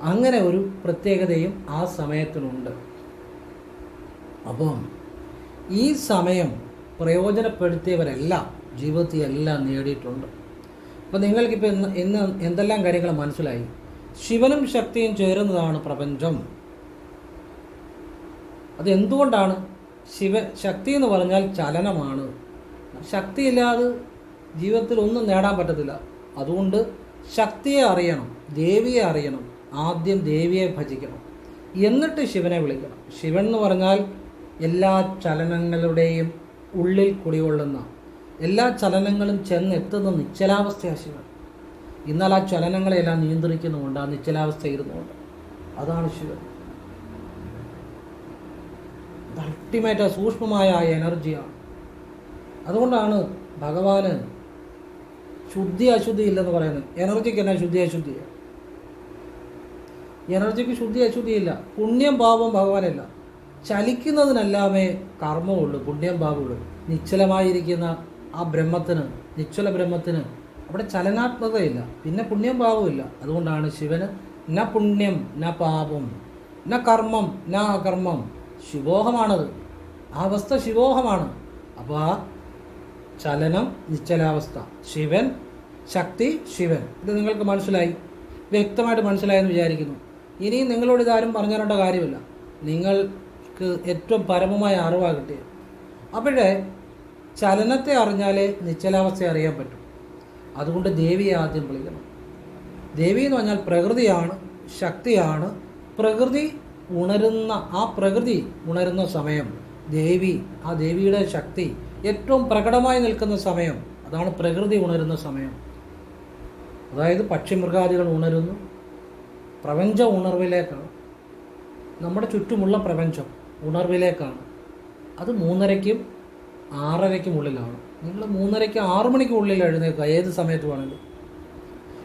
അങ്ങനെ ഒരു പ്രത്യേകതയും ആ സമയത്തിനുണ്ട്. അപ്പം ഈ സമയം പ്രയോജനപ്പെടുത്തിയവരെല്ലാം ജീവിതത്തിൽ എല്ലാം നേടിയിട്ടുണ്ട്. അപ്പം നിങ്ങൾക്കിപ്പോൾ ഇന്ന് ഇന്ന് എന്തെല്ലാം കാര്യങ്ങൾ മനസ്സിലായി? ശിവനും ശക്തിയും ചേരുന്നതാണ് പ്രപഞ്ചം. അത് എന്തുകൊണ്ടാണ് ശിവ ശക്തി എന്ന് പറഞ്ഞാൽ ചലനമാണ്. ശക്തിയില്ലാതെ ജീവിതത്തിൽ ഒന്നും നേടാൻ പറ്റത്തില്ല. അതുകൊണ്ട് ശക്തിയെ അറിയണം ദേവിയെ അറിയണം ആദ്യം ദേവിയെ ഭജിക്കണം. എന്നിട്ട് ശിവനെ വിളിക്കണം. ശിവൻ എന്ന് പറഞ്ഞാൽ എല്ലാ ചലനങ്ങളുടെയും ഉള്ളിൽ കുടികൊള്ളുന്ന എല്ലാ ചലനങ്ങളും ചെന്നെത്തുന്ന നിശ്ചലാവസ്ഥ ശിവൻ. എന്നാൽ ആ ചലനങ്ങളെല്ലാം നിയന്ത്രിക്കുന്നുമുണ്ട് ആ നിശ്ചലാവസ്ഥ ഇരുന്നുകൊണ്ട് അതാണ് ശിവൻ. അൾട്ടിമേറ്റ് സൂക്ഷ്മമായ ആ എനർജിയാണ്. അതുകൊണ്ടാണ് ഭഗവാന് ശുദ്ധി അശുദ്ധി ഇല്ലെന്ന് പറയുന്നത്. എനർജിക്ക് തന്നെ ശുദ്ധി അശുദ്ധിയാണ് എനർജിക്ക് ശുദ്ധി അശുദ്ധിയില്ല. പുണ്യം പാപം ഭഗവാനില്ല. ചലിക്കുന്നതിനെല്ലാമേ കർമ്മമുള്ളൂ പുണ്യം പാപമുള്ളൂ നിശ്ചലമായിരിക്കുന്ന ആ ബ്രഹ്മത്തിന് നിശ്ചല ബ്രഹ്മത്തിന് അവിടെ ചലനാത്മകതയില്ല പിന്നെ പുണ്യം പാപമില്ല അതുകൊണ്ടാണ് ശിവന് ന പുണ്യം ന പാപം ന കർമ്മം ന അകർമ്മം. ശിവോഹമാണത്. ആ അവസ്ഥ ശിവോഹമാണ്. അപ്പോൾ ആ ചലനം നിശ്ചലാവസ്ഥ. ശിവൻ ശക്തി ശിവൻ. ഇത് നിങ്ങൾക്ക് മനസ്സിലായി? വ്യക്തമായിട്ട് മനസ്സിലായെന്ന് വിചാരിക്കുന്നു. ഇനിയും നിങ്ങളോട് ഇതാരും പറഞ്ഞു തരേണ്ട കാര്യമില്ല നിങ്ങൾക്ക് ഏറ്റവും പരമമായ അറിവാണ് കിട്ടിയത്. അവിടെ ചലനത്തെ അറിഞ്ഞാലേ നിശ്ചലാവസ്ഥയെ അറിയാൻ പറ്റും. അതുകൊണ്ട് ദേവിയെ ആദ്യം വിളിക്കണം. ദേവി എന്ന് പറഞ്ഞാൽ പ്രകൃതിയാണ് ശക്തിയാണ്. പ്രകൃതി ഉണരുന്ന ആ പ്രകൃതി ഉണരുന്ന സമയം ദേവി ആ ദേവിയുടെ ശക്തി ഏറ്റവും പ്രകടമായി നിൽക്കുന്ന സമയം അതാണ് പ്രകൃതി ഉണരുന്ന സമയം. അതായത് പക്ഷിമൃഗാദികൾ ഉണരുന്നു. പ്രപഞ്ച ഉണർവിലേക്കാണ്. നമ്മുടെ ചുറ്റുമുള്ള പ്രപഞ്ചം. ഉണർവിലേക്കാണ്. അത് മൂന്നരയ്ക്കും ആറരയ്ക്കും ഉള്ളിലാണ്. നിങ്ങൾ മൂന്നരയ്ക്ക് ആറു മണിക്കുള്ളിൽ എഴുന്നേൽക്കുക ഏത് സമയത്ത് വേണമെങ്കിലും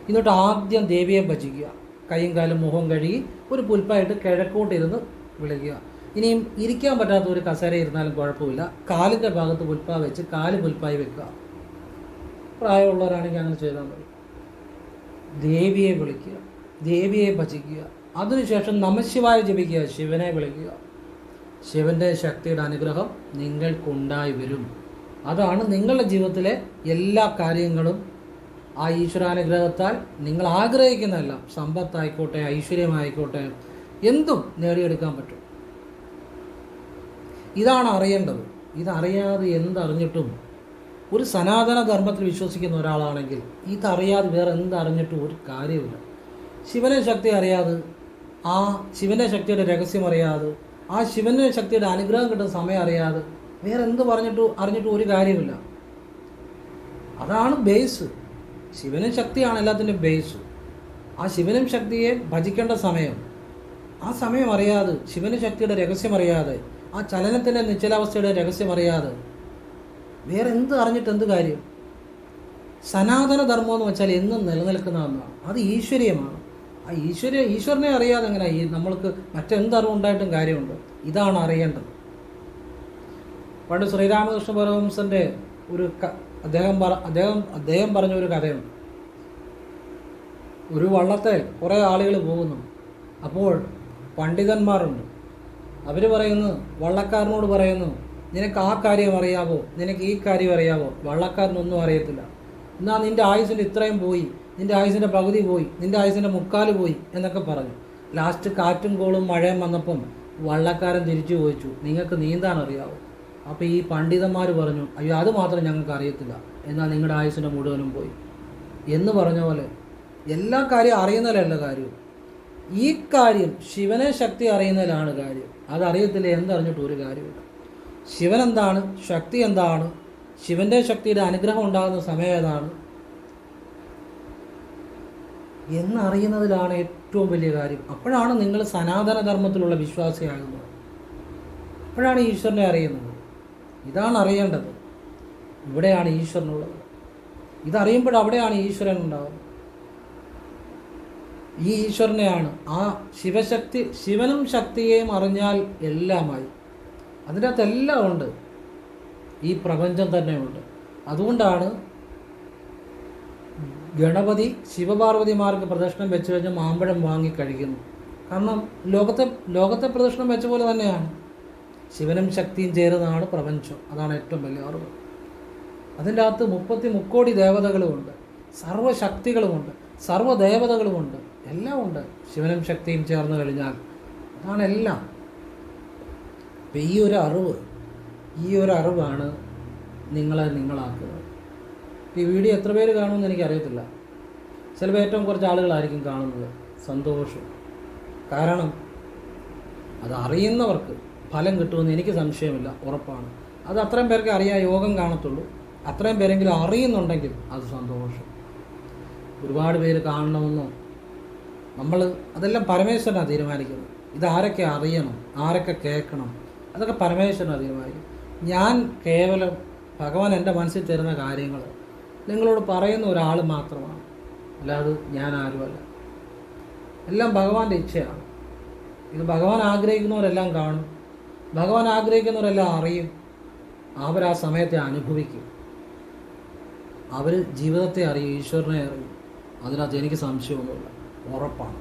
എന്നിട്ട് ആദ്യം ദേവിയെ ഭജിക്കുക. കൈയും കാലും മുഖം കഴുകി ഒരു പുൽപ്പായിട്ട് കിഴക്കോട്ടിരുന്ന് വിളിക്കുക ഇനിയും ഇരിക്കാൻ പറ്റാത്ത ഒരു കസേര ഇരുന്നാലും കുഴപ്പമില്ല. കാലിന്റെ ഭാഗത്ത് പുൽപ്പാ വെച്ച് കാൽ പുൽപ്പായി വെക്കുക. പ്രായമുള്ളവരാണെങ്കിൽ അങ്ങനെ ചെയ്താൽ മതി. ദേവിയെ വിളിക്കുക ദേവിയെ ഭജിക്കുക. അതിനുശേഷം നമശിവായ ജപിക്കുക ശിവനെ വിളിക്കുക. ശിവന്റെ ശക്തിയുടെ അനുഗ്രഹം നിങ്ങൾക്കുണ്ടായി വരും. അതാണ് നിങ്ങളുടെ ജീവിതത്തിലെ എല്ലാ കാര്യങ്ങളും. ആ ഈശ്വരാനുഗ്രഹത്താൽ നിങ്ങൾ ആഗ്രഹിക്കുന്നതെല്ലാം. സമ്പത്തായിക്കോട്ടെ ഐശ്വര്യമായിക്കോട്ടെ എന്തും നേടിയെടുക്കാൻ പറ്റും. ഇതാണ് അറിയേണ്ടത്. ഇതറിയാതെ എന്തറിഞ്ഞിട്ടും ഒരു സനാതന ധർമ്മത്തിൽ വിശ്വസിക്കുന്ന ഒരാളാണെങ്കിൽ ഇതറിയാതെ വേറെ എന്തറിഞ്ഞിട്ടും ഒരു കാര്യമില്ല ശിവനെ ശക്തി അറിയാതെ ആ ശിവന്റെ ശക്തിയുടെ രഹസ്യം അറിയാതെ ആ ശിവന് ശക്തിയുടെ അനുഗ്രഹം കിട്ടുന്ന സമയം അറിയാതെ വേറെ എന്ത് പറഞ്ഞിട്ട് അറിഞ്ഞിട്ടും ഒരു കാര്യമില്ല അതാണ് ബേസ് ശിവനും ശക്തിയാണ് എല്ലാത്തിന്റെ ബേസ് ആ ശിവനും ശക്തിയെ ഭജിക്കേണ്ട സമയം. ആ സമയം അറിയാതെ ശിവന് ശക്തിയുടെ രഹസ്യം അറിയാതെ ആ ചലനത്തിന്റെ നിശ്ചലാവസ്ഥയുടെ രഹസ്യം അറിയാതെ വേറെ എന്ത് അറിഞ്ഞിട്ട് എന്ത് കാര്യം? സനാതന ധർമ്മം എന്ന് വെച്ചാൽ എന്നും നിലനിൽക്കുന്ന ഒന്നാണ്. അത് ഈശ്വരീയമാണ്. ആ ഈശ്വര ഈശ്വരനെ അറിയാതെ എങ്ങനെ ഈ നമ്മൾക്ക് മറ്റെന്തറിവുണ്ടായിട്ടും കാര്യമുണ്ട്? ഇതാണ് അറിയേണ്ടത്. പണ്ട് ശ്രീരാമകൃഷ്ണ പരമഹംസന്റെ ഒരു അദ്ദേഹം പറ അദ്ദേഹം അദ്ദേഹം പറഞ്ഞ ഒരു കഥയുണ്ട്. ഒരു വള്ളത്തെ കുറേ ആളുകൾ പോകുന്നു. അപ്പോൾ പണ്ഡിതന്മാരുണ്ട്. അവർ പറയുന്നു വള്ളക്കാരനോട് പറയുന്നു നിനക്ക് ആ കാര്യം അറിയാവോ? നിനക്ക് ഈ കാര്യം അറിയാവോ? വള്ളക്കാരനൊന്നും അറിയത്തില്ല. എന്നാൽ നിന്റെ ആയുസിന്റെ ഇത്രയും പോയി. നിന്റെ ആയുസിന്റെ പകുതി പോയി നിന്റെ ആയുസിന്റെ മുക്കാൽ പോയി എന്നൊക്കെ പറഞ്ഞു. ലാസ്റ്റ് കാറ്റും കോളും മഴയും വന്നപ്പം വള്ളക്കാരൻ തിരിച്ചു ചോദിച്ചു നിങ്ങൾക്ക് നീന്താൻ അറിയാവോ? അപ്പോൾ ഈ പണ്ഡിതന്മാർ പറഞ്ഞു അയ്യോ അത് മാത്രം ഞങ്ങൾക്ക് അറിയത്തില്ല. എന്നാൽ നിങ്ങളുടെ ആയുസിന്റെ മുഴുവനും പോയി. എന്ന് പറഞ്ഞ പോലെ എല്ലാ കാര്യവും അറിയുന്നതിലല്ല കാര്യവും ഈ കാര്യം ശിവനെ ശക്തി അറിയുന്നതിലാണ് കാര്യം. അതറിയത്തില്ല എന്തറിഞ്ഞിട്ട് ഒരു കാര്യമില്ല ശിവൻ എന്താണ്? ശക്തി എന്താണ്? ശിവന്റെ ശക്തിയുടെ അനുഗ്രഹം ഉണ്ടാകുന്ന സമയം ഏതാണ്? എന്നറിയുന്നതിലാണ് ഏറ്റവും വലിയ കാര്യം. അപ്പോഴാണ് നിങ്ങൾ സനാതന ധർമ്മത്തിലുള്ള വിശ്വാസിയാകുന്നത്. അപ്പോഴാണ് ഈശ്വരനെ അറിയുന്നത്. ഇതാണ് അറിയേണ്ടത്. ഇവിടെയാണ് ഈശ്വരനുള്ളത്. ഇതറിയുമ്പോൾ അവിടെയാണ് ഈശ്വരൻ ഉണ്ടാകുന്നത് ഈ ഈശ്വരനെയാണ് ആ ശിവശക്തി ശിവനും ശക്തിയെയും അറിഞ്ഞാൽ എല്ലാമായി. അതിന്റെ എല്ലാം ഉണ്ട്. ഈ പ്രപഞ്ചം തന്നെയുണ്ട്. അതുകൊണ്ടാണ് ഗണപതി ശിവപാർവതിമാർക്ക് പ്രദക്ഷിണം വെച്ച് കഴിഞ്ഞാൽ മാമ്പഴം വാങ്ങി കഴിക്കുന്നു. കാരണം ലോകത്തെ ലോകത്തെ പ്രദക്ഷിണം വെച്ച പോലെ തന്നെയാണ്. ശിവനും ശക്തിയും ചേരുന്നതാണ് പ്രപഞ്ചം. അതാണ് ഏറ്റവും വലിയ അറിവ്. അതിന്റെ അകത്ത് മുപ്പത്തി മുക്കോടി ദേവതകളുമുണ്ട്. സർവശക്തികളുമുണ്ട് സർവദേവതകളുമുണ്ട് എല്ലാം ഉണ്ട് ശിവനും ശക്തിയും ചേർന്ന് കഴിഞ്ഞാൽ അതാണ് എല്ലാം. അപ്പം ഈ ഒരു അറിവ് ഈ ഒരു അറിവാണ് നിങ്ങളെ നിങ്ങളാക്കുന്നത് ഈ വീഡിയോ എത്ര പേര് കാണുമെന്ന് എനിക്കറിയത്തില്ല. ചിലപ്പോൾ ഏറ്റവും കുറച്ച് ആളുകളായിരിക്കും കാണുന്നത്. സന്തോഷം. കാരണം അത് അറിയുന്നവർക്ക് ഫലം കിട്ടുമെന്ന് എനിക്ക് സംശയമില്ല. ഉറപ്പാണ്. അത് അത്രയും പേർക്ക് അറിയാൻ യോഗം കാണത്തുള്ളൂ. അത്രയും പേരെങ്കിലും അറിയുന്നുണ്ടെങ്കിൽ അത് സന്തോഷം. ഒരുപാട് പേര് കാണണമെന്നോ? നമ്മൾ അതെല്ലാം പരമേശ്വരനാണ് തീരുമാനിക്കുന്നത്. ഇതാരൊക്കെ അറിയണം? ആരൊക്കെ കേൾക്കണം? അതൊക്കെ പരമേശ്വരനാണ് തീരുമാനിക്കും ഞാൻ കേവലം ഭഗവാൻ എന്റെ മനസ്സിൽ തരുന്ന കാര്യങ്ങൾ നിങ്ങളോട് പറയുന്ന ഒരാൾ മാത്രമാണ്. അല്ലാതെ ഞാൻ ആരുമല്ല എല്ലാം ഭഗവാന്റെ ഇച്ഛയാണ്. ഇത് ഭഗവാൻ ആഗ്രഹിക്കുന്നവരെല്ലാം കാണും. ഭഗവാൻ ആഗ്രഹിക്കുന്നവരെല്ലാം അറിയും. അവർ ആ സമയത്തെ അനുഭവിക്കും. അവർ ജീവിതത്തെ അറിയും ഈശ്വരനെ അറിയും. അതിനകത്ത് എനിക്ക് സംശയമൊന്നുമില്ല. ഉറപ്പാണ്.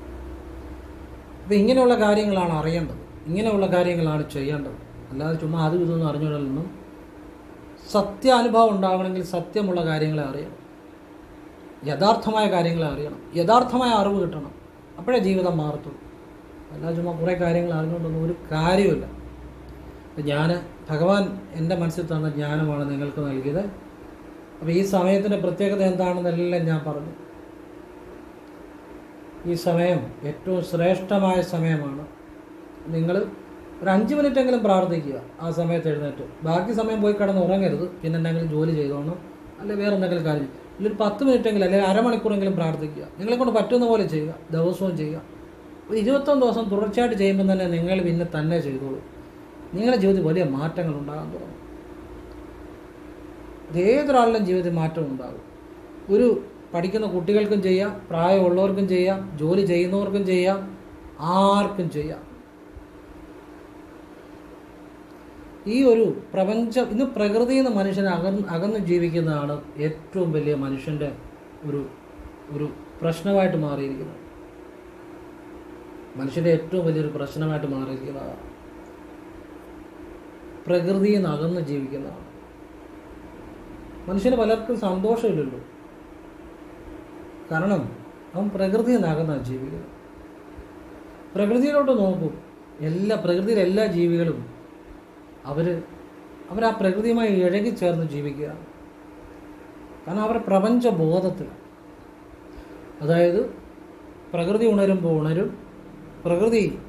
അപ്പം ഇങ്ങനെയുള്ള കാര്യങ്ങളാണ് അറിയേണ്ടത്. ഇങ്ങനെയുള്ള കാര്യങ്ങളാണ് ചെയ്യേണ്ടത്. അല്ലാതെ ചുമ്മാ അതും ഇതൊന്നും അറിഞ്ഞുകൊണ്ടൊന്നും സത്യാനുഭവം ഉണ്ടാവണമെങ്കിൽ സത്യമുള്ള കാര്യങ്ങളെ അറിയണം. യഥാർത്ഥമായ കാര്യങ്ങളെ അറിയണം. യഥാർത്ഥമായ അറിവ് കിട്ടണം. അപ്പോഴേ ജീവിതം മാറത്തുള്ളൂ. എല്ലാ ചുമ്മാ കുറേ കാര്യങ്ങൾ അറിഞ്ഞുകൊണ്ടൊന്നും ഒരു കാര്യമില്ല ഞാൻ ഭഗവാൻ എന്റെ മനസ്സിൽ തന്ന ജ്ഞാനമാണ് നിങ്ങൾക്ക് നൽകിയത്. അപ്പോൾ ഈ സമയത്തിന്റെ പ്രത്യേകത എന്താണെന്നെല്ലാം ഞാൻ പറഞ്ഞു. ഈ സമയം ഏറ്റവും ശ്രേഷ്ഠമായ സമയമാണ്. നിങ്ങൾ ഒരു അഞ്ച് മിനിറ്റ് എങ്കിലും പ്രാർത്ഥിക്കുക. ആ സമയത്ത് എഴുന്നേറ്റ്. ബാക്കി സമയം പോയി കിടന്ന് ഉറങ്ങരുത്. പിന്നെ എന്തെങ്കിലും ജോലി ചെയ്തോണം അല്ലെ വേറെ എന്തെങ്കിലും കാര്യം. ഇല്ലൊരു പത്ത് മിനിറ്റെങ്കിലും അല്ലെങ്കിൽ അരമണിക്കൂറെങ്കിലും പ്രാർത്ഥിക്കുക. നിങ്ങളെ കൊണ്ട് പറ്റുന്ന പോലെ ചെയ്യുക. ദിവസവും ചെയ്യുക. ഒരു ഇരുപത്തൊന്ന് ദിവസം തുടർച്ചയായിട്ട് ചെയ്യുമ്പോൾ തന്നെ നിങ്ങൾ പിന്നെ തന്നെ ചെയ്തോളൂ. നിങ്ങളുടെ ജീവിതത്തിൽ വലിയ മാറ്റങ്ങൾ ഉണ്ടാകാൻ തുടങ്ങും. ഏതൊരാളുടെയും ജീവിതത്തിൽ മാറ്റം ഉണ്ടാകും. ഒരു പഠിക്കുന്ന കുട്ടികൾക്കും ചെയ്യാം. പ്രായമുള്ളവർക്കും ചെയ്യാം. ജോലി ചെയ്യുന്നവർക്കും ചെയ്യാം. ആർക്കും ചെയ്യാം. ഈ ഒരു പ്രപഞ്ചം ഇന്ന് പ്രകൃതിയിൽ നിന്ന് മനുഷ്യനെ അകന്ന് അകന്ന് ജീവിക്കുന്നതാണ് ഏറ്റവും വലിയ മനുഷ്യന്റെ ഒരു ഒരു പ്രശ്നമായിട്ട് മാറിയിരിക്കുന്നത്. മനുഷ്യന്റെ ഏറ്റവും വലിയൊരു പ്രശ്നമായിട്ട് മാറിയിരിക്കുന്നതാണ്. പ്രകൃതിയിൽ നിന്ന് അകന്ന് ജീവിക്കുന്നതാണ്. മനുഷ്യന് പലർക്കും സന്തോഷമില്ലല്ലോ. കാരണം അവൻ പ്രകൃതിയിൽ നിന്ന് അകന്നാണ് ജീവിക്കുന്നത്. പ്രകൃതിയിലോട്ട് നോക്കൂ. എല്ലാ പ്രകൃതിയിലെ എല്ലാ ജീവികളും അവർ അവർ ആ പ്രകൃതിയുമായി ഇഴകിച്ചേർന്ന് ജീവിക്കുക. കാരണം അവർ പ്രപഞ്ച ബോധത്തിൽ അതായത് പ്രകൃതി ഉണരുമ്പോൾ ഉണരും പ്രകൃതി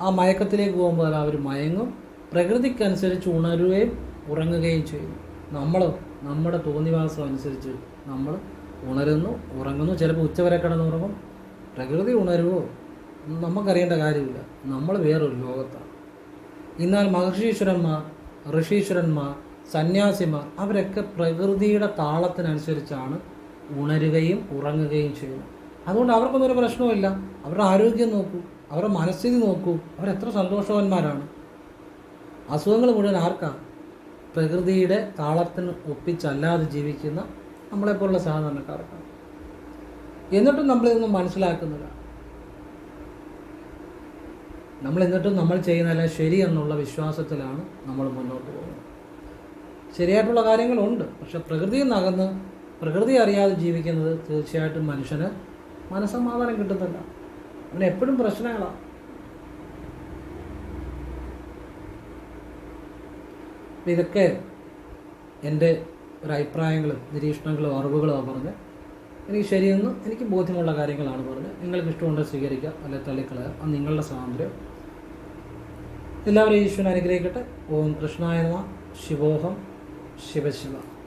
ആ മയക്കത്തിലേക്ക് പോകുമ്പോൾ അവർ മയങ്ങും പ്രകൃതിക്കനുസരിച്ച് ഉണരുകയും ഉറങ്ങുകയും ചെയ്യും. നമ്മൾ നമ്മുടെ തോന്നിവാസം അനുസരിച്ച് നമ്മൾ ഉണരുന്നു ഉറങ്ങുന്നു. ചിലപ്പോൾ ഉച്ചവരെ കിടന്നുറങ്ങും. പ്രകൃതി ഉണരുവോ? നമുക്കറിയേണ്ട കാര്യമില്ല. നമ്മൾ വേറൊരു ലോകത്താണ്. എന്നാൽ മഹർഷീശ്വരന്മാർ ഋഷീശ്വരന്മാർ സന്യാസിമാർ അവരൊക്കെ പ്രകൃതിയുടെ താളത്തിനനുസരിച്ചാണ് ഉണരുകയും ഉറങ്ങുകയും ചെയ്യുന്നത്. അതുകൊണ്ട് അവർക്കൊന്നും ഒരു പ്രശ്നവുമില്ല അവരുടെ ആരോഗ്യം നോക്കൂ അവരുടെ മനസ്ഥിതി നോക്കൂ അവരെത്ര സന്തോഷവാന്മാരാണ്. അസുഖങ്ങൾ മുഴുവൻ ആർക്കാ? പ്രകൃതിയുടെ താളത്തിന് ഒപ്പിച്ചല്ലാതെ ജീവിക്കുന്ന നമ്മളെപ്പോലുള്ള സാധാരണക്കാർക്കാണ്. എന്നിട്ടും നമ്മളിതൊന്നും മനസ്സിലാക്കുന്നില്ല. നമ്മൾ എന്നിട്ടും നമ്മൾ ചെയ്യുന്നതെല്ലാം ശരി എന്നുള്ള വിശ്വാസത്തിലാണ് നമ്മൾ മുന്നോട്ട് പോകുന്നത്. ശരിയായിട്ടുള്ള കാര്യങ്ങളുണ്ട് പക്ഷെ പ്രകൃതിയിൽ നിന്നകന്ന് പ്രകൃതി അറിയാതെ ജീവിക്കുന്നത് തീർച്ചയായിട്ടും മനുഷ്യന് മനസ്സമാധാനം കിട്ടുന്നില്ല. അവന് എപ്പോഴും പ്രശ്നങ്ങളാണ് ഇതൊക്കെ എന്റെ ഒരു അഭിപ്രായങ്ങളും നിരീക്ഷണങ്ങളും അറിവുകളും പറഞ്ഞ് എനിക്ക് ശരിയെന്ന് എനിക്ക് ബോധ്യമുള്ള കാര്യങ്ങളാണ് പറഞ്ഞത്. നിങ്ങൾക്ക് ഇഷ്ടമുണ്ടോ സ്വീകരിക്കുക അല്ലെങ്കിൽ തള്ളിക്കളയുക. അത് നിങ്ങളുടെ സ്വാതന്ത്ര്യം. എല്ലാവരും ഈശ്വരൻ അനുഗ്രഹിക്കട്ടെ. ഓം കൃഷ്ണായ ശിവോഹം. ശിവശിവ.